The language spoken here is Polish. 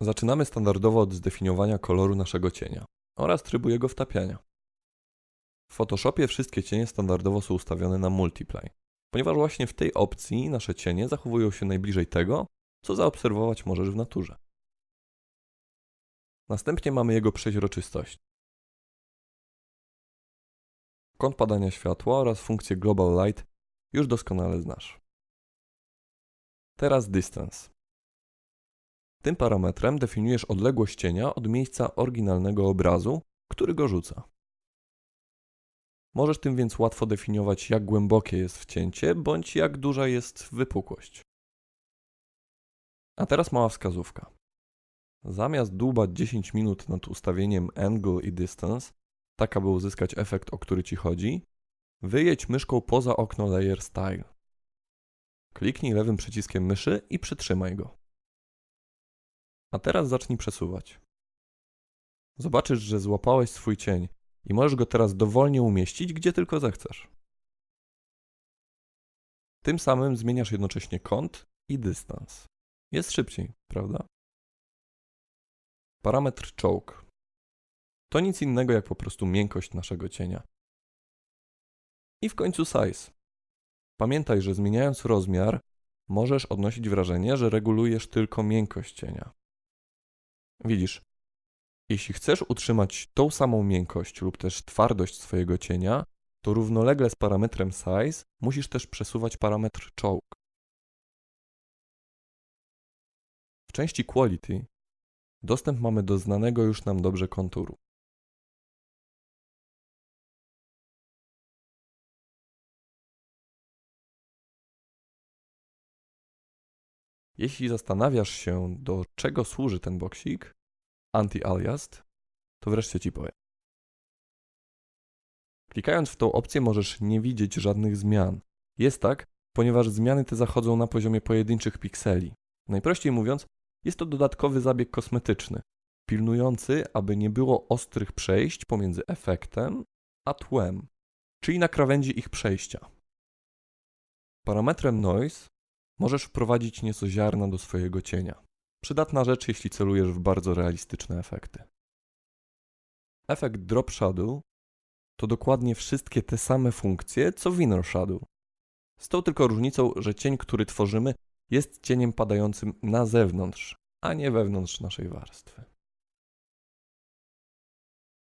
Zaczynamy standardowo od zdefiniowania koloru naszego cienia oraz trybu jego wtapiania. W Photoshopie wszystkie cienie standardowo są ustawione na Multiply, ponieważ właśnie w tej opcji nasze cienie zachowują się najbliżej tego, co zaobserwować możesz w naturze. Następnie mamy jego przeźroczystość. Kąt padania światła oraz funkcję Global Light już doskonale znasz. Teraz distance. Tym parametrem definiujesz odległość cienia od miejsca oryginalnego obrazu, który go rzuca. Możesz tym więc łatwo definiować, jak głębokie jest wcięcie, bądź jak duża jest wypukłość. A teraz mała wskazówka. Zamiast dłubać 10 minut nad ustawieniem angle i distance, tak aby uzyskać efekt, o który Ci chodzi, wyjedź myszką poza okno Layer Style. Kliknij lewym przyciskiem myszy i przytrzymaj go. A teraz zacznij przesuwać. Zobaczysz, że złapałeś swój cień i możesz go teraz dowolnie umieścić, gdzie tylko zechcesz. Tym samym zmieniasz jednocześnie kąt i dystans. Jest szybciej, prawda? Parametr choke. To nic innego jak po prostu miękkość naszego cienia. I w końcu size. Pamiętaj, że zmieniając rozmiar, możesz odnosić wrażenie, że regulujesz tylko miękkość cienia. Widzisz, jeśli chcesz utrzymać tą samą miękkość lub też twardość swojego cienia, to równolegle z parametrem size musisz też przesuwać parametr choke. W części quality dostęp mamy do znanego już nam dobrze konturu. Jeśli zastanawiasz się, do czego służy ten boksik, anti-aliased, to wreszcie Ci powiem. Klikając w tą opcję możesz nie widzieć żadnych zmian. Jest tak, ponieważ zmiany te zachodzą na poziomie pojedynczych pikseli. Najprościej mówiąc, jest to dodatkowy zabieg kosmetyczny, pilnujący, aby nie było ostrych przejść pomiędzy efektem a tłem, czyli na krawędzi ich przejścia. Parametrem noise możesz wprowadzić nieco ziarna do swojego cienia. Przydatna rzecz, jeśli celujesz w bardzo realistyczne efekty. Efekt Drop Shadow to dokładnie wszystkie te same funkcje, co w Inner Shadow. Z tą tylko różnicą, że cień, który tworzymy, jest cieniem padającym na zewnątrz, a nie wewnątrz naszej warstwy.